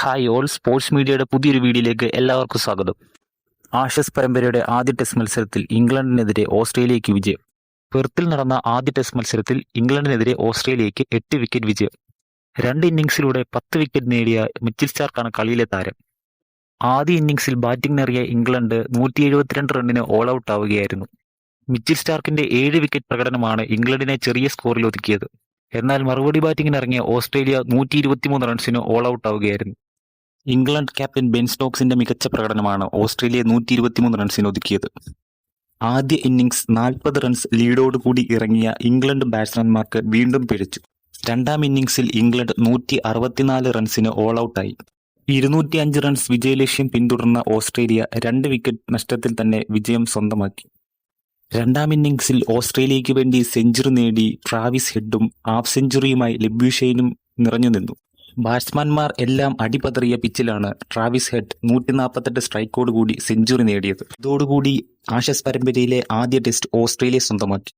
Hi all sports മീഡിയയുടെ പുതിയൊരു വീഡിയോയിലേക്ക് എല്ലാവർക്കും സ്വാഗതം. ആഷസ് പരമ്പരയുടെ ആദ്യ ടെസ്റ്റ് മത്സരത്തിൽ ഇംഗ്ലണ്ടിനെതിരെ ഓസ്ട്രേലിയയ്ക്ക് വിജയം. പെർത്തിൽ നടന്ന ആദ്യ ടെസ്റ്റ് മത്സരത്തിൽ ഇംഗ്ലണ്ടിനെതിരെ ഓസ്ട്രേലിയയ്ക്ക് എട്ട് വിക്കറ്റ് വിജയം. രണ്ട് ഇന്നിംഗ്സിലൂടെ പത്ത് വിക്കറ്റ് നേടിയ മിച്ചിൽ സ്റ്റാർക്കാണ് കളിയിലെ താരം. ആദ്യ ഇന്നിംഗ്സിൽ ബാറ്റിംഗിനെറിയ ഇംഗ്ലണ്ട് നൂറ്റി എഴുപത്തിരണ്ട് റണ്ണിന് ഓൾ ഔട്ട് ആവുകയായിരുന്നു. മിച്ചിൽ സ്റ്റാർക്കിന്റെ ഏഴ് വിക്കറ്റ് പ്രകടനമാണ് ഇംഗ്ലണ്ടിനെ ചെറിയ സ്കോറിൽ ഒതുക്കിയത്. എന്നാൽ മറുപടി ബാറ്റിംഗിന് ഇറങ്ങിയ ഓസ്ട്രേലിയ നൂറ്റി ഇരുപത്തിമൂന്ന് റൺസിന് ഓൾ ഔട്ട് ആവുകയായിരുന്നു. ഇംഗ്ലണ്ട് ക്യാപ്റ്റൻ ബെൻ സ്റ്റോക്സിന്റെ മികച്ച പ്രകടനമാണ് ഓസ്ട്രേലിയ നൂറ്റി ഇരുപത്തിമൂന്ന് റൺസിന് ഒതുക്കിയത്. ആദ്യ ഇന്നിംഗ്സ് നാൽപ്പത് റൺസ് ലീഡോടുകൂടി ഇറങ്ങിയ ഇംഗ്ലണ്ട് ബാറ്റ്സ്മാൻമാർക്ക് വീണ്ടും പിഴച്ചു. രണ്ടാം ഇന്നിംഗ്സിൽ ഇംഗ്ലണ്ട് നൂറ്റി അറുപത്തിനാല് റൺസിന് ഓൾ ഔട്ടായി ഇരുന്നൂറ്റി അഞ്ച് റൺസ് വിജയലക്ഷ്യം പിന്തുടർന്ന ഓസ്ട്രേലിയ രണ്ട് വിക്കറ്റ് നഷ്ടത്തിൽ തന്നെ വിജയം സ്വന്തമാക്കി. രണ്ടാം ഇന്നിംഗ്സിൽ ഓസ്ട്രേലിയയ്ക്ക് വേണ്ടി സെഞ്ചുറി നേടി ട്രാവിസ് ഹെഡും ഹാഫ് സെഞ്ചുറിയുമായി ലെബ്യൂഷെയിനും നിറഞ്ഞു നിന്നു. ബാറ്റ്സ്മാൻമാർ എല്ലാം അടിപതറിയ പിച്ചിലാണ് ട്രാവിസ് ഹെഡ് നൂറ്റി നാൽപ്പത്തെട്ട് സ്ട്രൈക്കോട് കൂടി സെഞ്ചുറി നേടിയത്. ഇതോടുകൂടി ആഷസ് പരമ്പരയിലെ ആദ്യ ടെസ്റ്റ് ഓസ്ട്രേലിയ സ്വന്തമാക്കി.